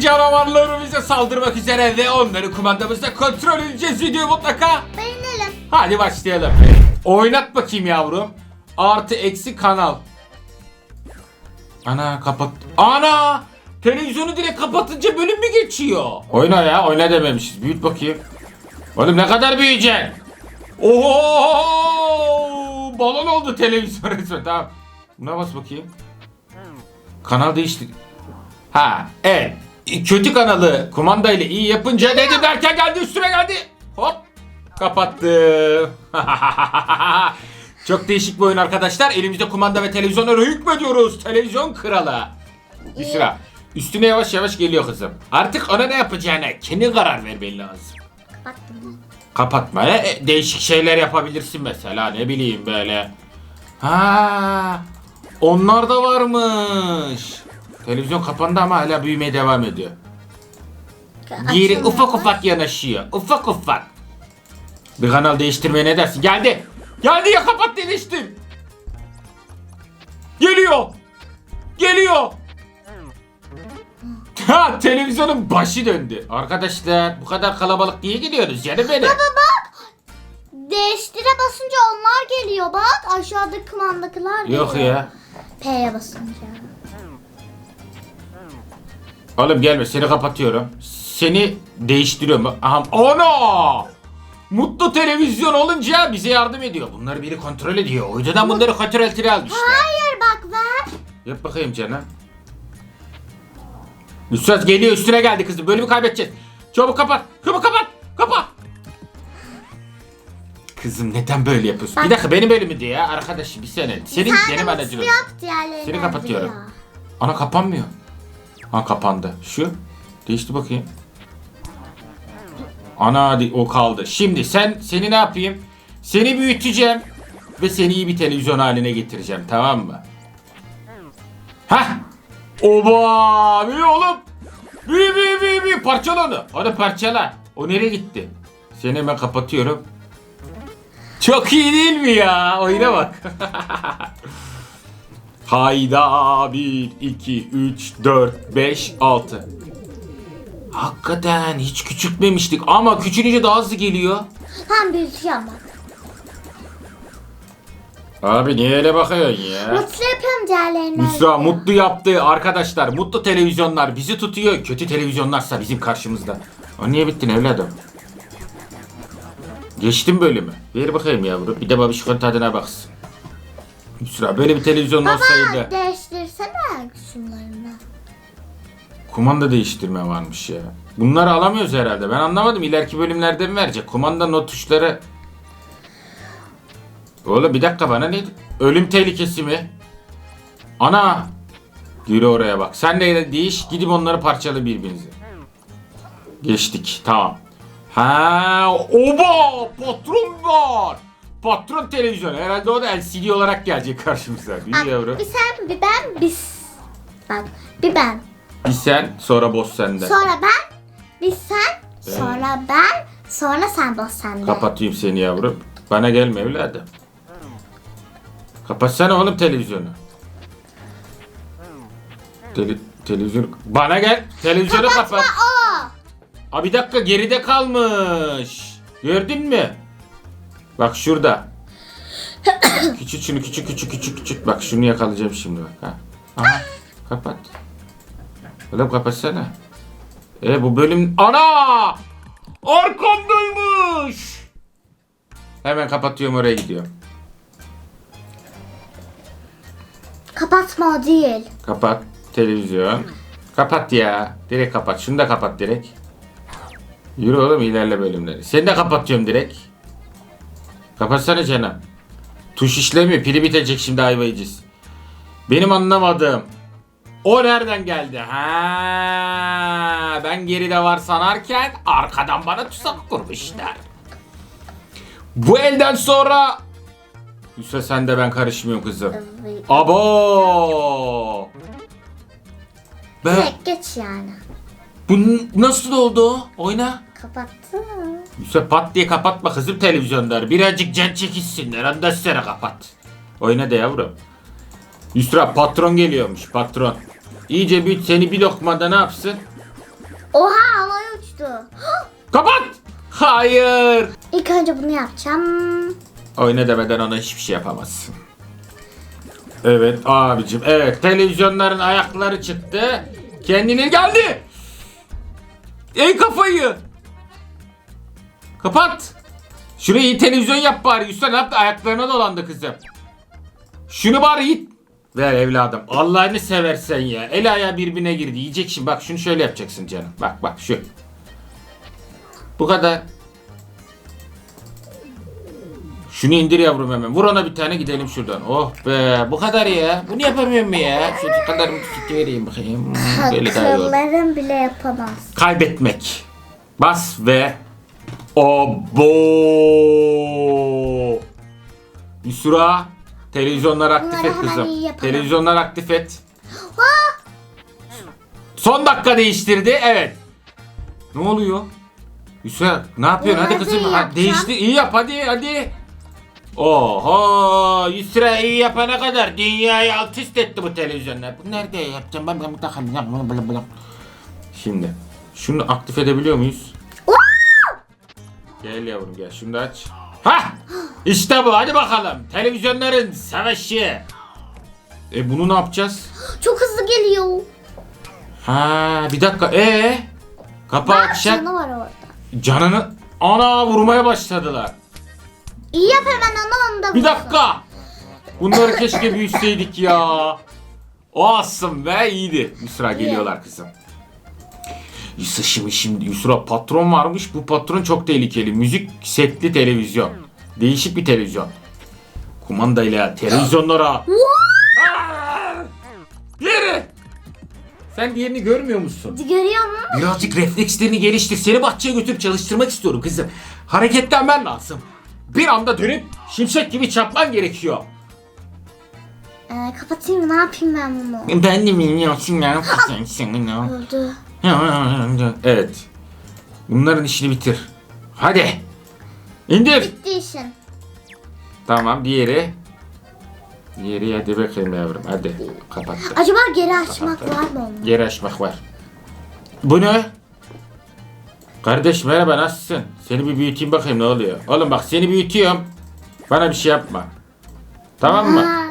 Canavarlar bize saldırmak üzere ve onları kumandamızda kontrol edeceğiz videoyu mutlaka. Beğenelim. Hadi başlayalım. Oynat bakayım yavrum. Artı eksi kanal. Ana kapat. Ana! Televizyonu direkt kapatınca bölüm mü geçiyor? Oyna ya oyna dememişiz. Büyüt bakayım. Oğlum ne kadar büyüyeceksin? Oho! Balon oldu televizyon resmen. Tamam. Buna bas bakayım. Kanal değiştir. Ha, evet. Kötü kanalı kumandayla iyi yapınca dedim derken geldi üstüme geldi. Hop. Kapattım. Çok değişik bir oyun arkadaşlar. Elimizde kumanda ve televizyonlara hükmediyoruz. Televizyon kralı. Bir sıra. Üstüne yavaş yavaş geliyor kızım. Artık ona ne yapacağına kendi karar vermen lazım. Kapattım. Kapatmaya e, değişik şeyler yapabilirsin mesela ne bileyim böyle. Ha, onlar da varmış. Televizyon kapandı ama hala büyümeye devam ediyor. Geri Açılıyor. ufak ufak yanaşıyor. Ufak ufak. Bir kanal değiştirmeye ne dersin? Geldi. Geldi ya kapat demiştim. Geliyor. Geliyor. Ha televizyonun başı döndü. Arkadaşlar bu kadar kalabalık niye gidiyoruz canım benim? Değiştire basınca onlar geliyor bak. Aşağıdaki kumandakiler geliyor. Yok ya. P'ye basınca. Oğlum gelme seni kapatıyorum. Seni değiştiriyorum. Aha, ana! Mutlu televizyon olunca bize yardım ediyor. Bunları biri kontrol ediyor. Uydudan bunları kontrol altına almışlar. Hayır bak ver. Yap bakayım canım. Üstad geliyor üstüne geldi kızım. Bölümü kaybedeceğiz. Çabuk kapat. Çabuk kapat. Kapat. Kızım neden böyle yapıyorsun? Bir Bak. dakika benim bölümü diye ya arkadaşım bir sene. Senin Sen benim mutlu aracılığım. yap diğerlerini Seni kapatıyorum. Ana kapanmıyor. Ha kapandı. Şu. Değişti bakayım. Ana o kaldı. Şimdi sen seni ne yapayım? Seni büyüteceğim ve seni iyi bir televizyon haline getireceğim tamam mı? Hah! Oba! Büyü oğlum! Büyü büyü büyü büyü parçala onu. Hadi parçala. O nereye gitti? Seni hemen kapatıyorum. Çok iyi değil mi ya? Oyuna bak. Hayda 1, 2, 3, 4, 5, 6. Hakikaten hiç küçültmemiştik ama küçülünce daha hızlı geliyor. Tam büyütüyorum bak. Abi niye öyle bakıyorsun ya? Mutlu yapıyorum diğerlerini Müsra mutlu yaptı arkadaşlar. Mutlu televizyonlar bizi tutuyor. Kötü televizyonlarsa bizim karşımızda. O niye bittin evladım? Geçtim bölümü. Ver bakayım yavrum. Bir de babişkon tadına baksın. Müsra böyle bir televizyon olsaydı. Baba değiştirsene şunlarını. Kumanda değiştirme varmış ya. Bunları alamıyoruz herhalde. Ben anlamadım. İleriki bölümlerde mi verecek? Kumandanın o tuşları... Oğlum bir dakika bana ne? Ölüm tehlikesi mi? Ana! Yürü oraya bak. Sen de değiş. Gidip onları parçala birbirinize. Geçtik. Tamam. Ha, oba! Patron var. Patron televizyon. Herhalde o da LCD olarak gelecek karşımıza. Bir yavrum. bir sen bir ben biz. Bak bir ben. Bir sen sonra boss sende. Sonra ben. Bir sen. Sonra ben. Sonra sen boss sende. Kapatayım seni yavrum. Bana gelme evladım. Kapatsana oğlum televizyonu. Tele, televizyon... Bana gel. Televizyonu Kapatma kapat. o. Aa bir dakika geride kalmış. Gördün mü? Bak şurada. küçük şunu küçük küçük küçük küçük. Bak şunu yakalayacağım şimdi bak. Ha. Aha, kapat. Oğlum kapatsana. E bu bölüm... Ana! Arkamdaymış! Hemen kapatıyorum oraya gidiyorum. Kapatma o değil. Kapat televizyon. Kapat ya. Direkt kapat. Şunu da kapat direkt. Yürü oğlum ilerle bölümleri. Seni de kapatıyorum direkt. Kapatsana canım. Tuş işlemiyor. Pili bitecek şimdi ayva yiyeceğiz. Benim anlamadığım. O nereden geldi? Ha, ben geride var sanarken arkadan bana tuzak kurmuşlar. Bu elden sonra Yusuf sen de ben karışmıyorum kızım. Abo! Ben, Direkt geç yani. bu nasıl oldu o? Oyna. Kapattım. Yusuf pat diye kapatma kızım televizyonları. Birazcık can çekişsinler. Ondan sonra kapat. Oyna de yavrum. Yusra patron geliyormuş patron. İyice bir seni bir lokmada ne yapsın? Oha havaya uçtu. Kapat. Hayır. İlk önce bunu yapacağım. Oyna demeden ona hiçbir şey yapamazsın. Evet abicim. Evet televizyonların ayakları çıktı. Kendine geldi. Ey kafayı. Kapat. Şurayı televizyon yap bari. Yusuf ne yaptı? Ayaklarına dolandı kızım. Şunu bari it. Ver evladım. Allah'ını seversen ya. El ayağı birbirine girdi. Yiyecek şimdi. Bak şunu şöyle yapacaksın canım. Bak bak şu. Bu kadar. Şunu indir yavrum hemen. Vur ona bir tane gidelim şuradan. Oh be bu kadar ya. Bunu yapamıyorum mu ya? Şu kadar sütü vereyim bakayım. Böyle daha iyi olur. Akıllarım bile yapamaz. Kaybetmek. Bas ve Obo. Yusra televizyonları aktif Bunları et hemen kızım. yapalım. Televizyonları aktif et. Son dakika değiştirdi. Evet. Ne oluyor? Yusra ne yapıyorsun? Hadi Bunları kızım. iyi Ha, yapacağım. değişti. İyi yap hadi hadi. Oho Yusra iyi yapana kadar dünyayı alt üst etti bu televizyonlar. Bu nerede yapacağım? Ben Şimdi şunu aktif edebiliyor muyuz? Gel yavrum gel da aç. Ha! İşte bu hadi bakalım. Televizyonların savaşı. E bunu ne yapacağız? Çok hızlı geliyor. Ha bir dakika. E Kapağı Bak açacak. canı var orada. Canını ana vurmaya başladılar. İyi yap hemen onu onda Bir dakika. Bunları keşke büyütseydik ya. Awesome be iyiydi. Yusra geliyorlar kızım. Şimdi şimdi Yusra patron varmış. Bu patron çok tehlikeli. Müzik setli televizyon. Değişik bir televizyon. Kumandayla televizyonlara. Diğeri. Sen diğerini görmüyor musun? Görüyor musun? Birazcık reflekslerini geliştir. Seni bahçeye götürüp çalıştırmak istiyorum kızım. Hareketlenmen lazım. Bir anda dönüp şimşek gibi çarpman gerekiyor. Ee, kapatayım mı? Ne yapayım ben bunu? Ben de bilmiyorsun ne yapacaksın Öldü. Evet. Bunların işini bitir. Hadi. İndir. Bitti işin. Tamam diğeri. Diğeri hadi bakayım yavrum hadi. Kapattı. Acaba geri açmak var mı onun? Yer açmak var. Bu ne? Kardeş merhaba nasılsın? Seni bir büyüteyim bakayım ne oluyor. Oğlum bak seni büyütüyorum. Bana bir şey yapma. Tamam mı? Ha,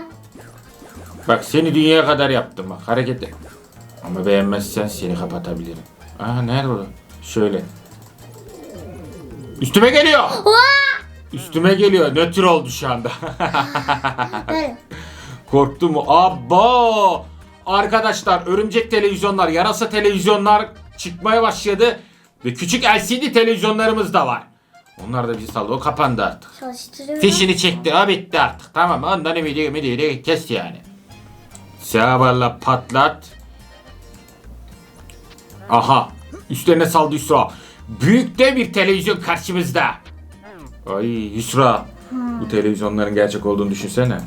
Bak seni dünyaya kadar yaptım bak hareket et. Ama beğenmezsen seni kapatabilirim. Aa nerede o? Şöyle. Üstüme geliyor. Üstüme geliyor. Nötr oldu şu anda. Korktu mu? Abba! Arkadaşlar örümcek televizyonlar, yarasa televizyonlar çıkmaya başladı. Ve küçük LCD televizyonlarımız da var. Onlar da bizi saldı. O kapandı artık. Çalıştırıyorum. Fişini çekti. O bitti artık. Tamam ondan ümidi ümidi kes yani. Sabahla patlat. Aha. Üstlerine saldı Yusra. Büyük de bir televizyon karşımızda. Ay Yusra. Bu televizyonların gerçek olduğunu düşünsene.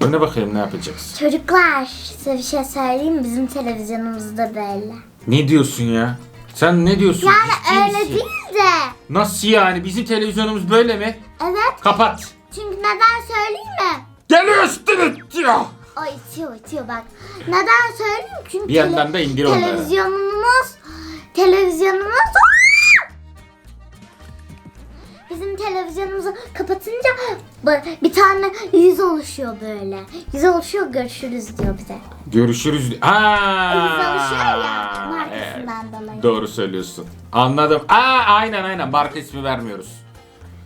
Öne bakayım ne yapacaksın. Çocuklar size bir şey söyleyeyim mi? Bizim televizyonumuzda böyle. Ne diyorsun ya? Sen ne diyorsun? Yani öyle misin? değil de. Nasıl yani? Bizim televizyonumuz böyle mi? Evet. Kapat. Çünkü neden söyleyeyim mi? Geliyor üstüne diyor. O itiyor itiyor bak. Neden söyleyeyim? Çünkü Bir yandan da indir onları. televizyonumuz televizyonumuz Bizim televizyonumuzu kapatınca bu- bir tane yüz oluşuyor böyle. Yüz oluşuyor görüşürüz diyor bize. Görüşürüz. Yüz Ha. oluşuyor ya markasından dolayı. Doğru söylüyorsun. Anladım. Aa aynen aynen marka ismi vermiyoruz.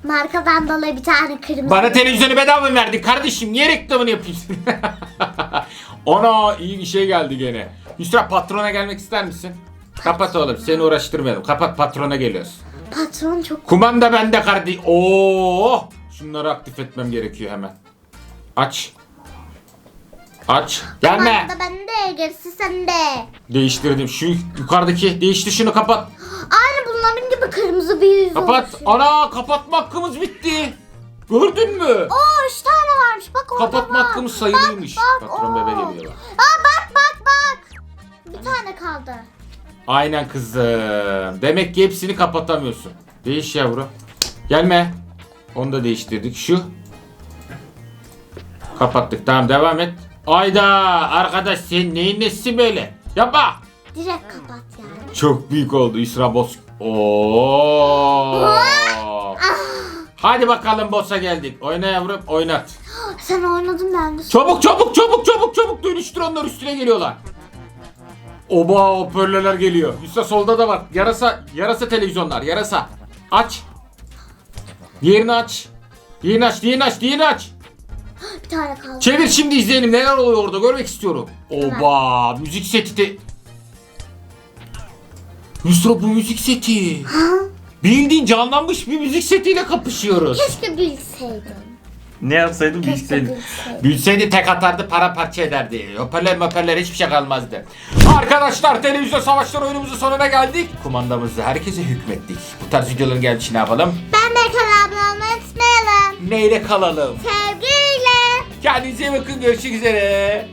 Markadan dolayı bir tane kırmızı. Bana televizyonu bedava mı verdin kardeşim? Niye reklamını yapıyorsun? Ana iyi bir şey geldi gene. Yusra patrona gelmek ister misin? Kapat oğlum seni uğraştırmayalım. Kapat patrona geliyoruz. Patron çok Kumanda bende kardeş. Oo! Şunları aktif etmem gerekiyor hemen. Aç. Aç. Gelme. Kumanda bende gerisi sende. Değiştirdim. Şu yukarıdaki değişti şunu kapat. Aynı bunların gibi kırmızı bir yüz Kapat. oluşuyor. Ana kapatma hakkımız bitti. Gördün mü? Oo üç tane varmış bak orada Kapatma bak. hakkımız sayılıymış. Bak, bak, Patron oo. bebe geliyor bak. Aa bak bak bak. Bir tane kaldı. Aynen kızım. Demek ki hepsini kapatamıyorsun. Değiş yavru. Gelme. Onu da değiştirdik. Şu. Kapattık. Tamam devam et. Ayda arkadaş sen neyin nesi böyle? Yapma. Direkt kapat yani. Çok büyük oldu İsra Boz. Oo. Hadi bakalım boss'a geldik. Oyna yavrum oynat. Sen oynadın ben de. Çabuk çabuk çabuk çabuk çabuk dönüştür onlar üstüne geliyorlar. Oba hoparlörler geliyor. Üstte solda da var. Yarasa yarasa televizyonlar yarasa. Aç. Diğerini aç. Diğerini aç, diğerini aç, diğerini aç. Bir tane kaldı. Çevir şimdi izleyelim neler oluyor orada görmek istiyorum. Oba müzik seti de. Yusra bu müzik seti. Bildiğin canlanmış bir müzik setiyle kapışıyoruz. Keşke bilseydim. Ne yapsaydım Keşke bilseydim. bilseydim. Bilseydi tek atardı para parça ederdi. Hoparlör hoparlör hiçbir şey kalmazdı. Arkadaşlar televizyon savaşları oyunumuzun sonuna geldik. Kumandamızı herkese hükmettik. Bu tarz videoların gelişi ne yapalım? Ben de kanal abone unutmayalım. Neyle kalalım? Sevgiyle. Kendinize iyi bakın görüşmek üzere.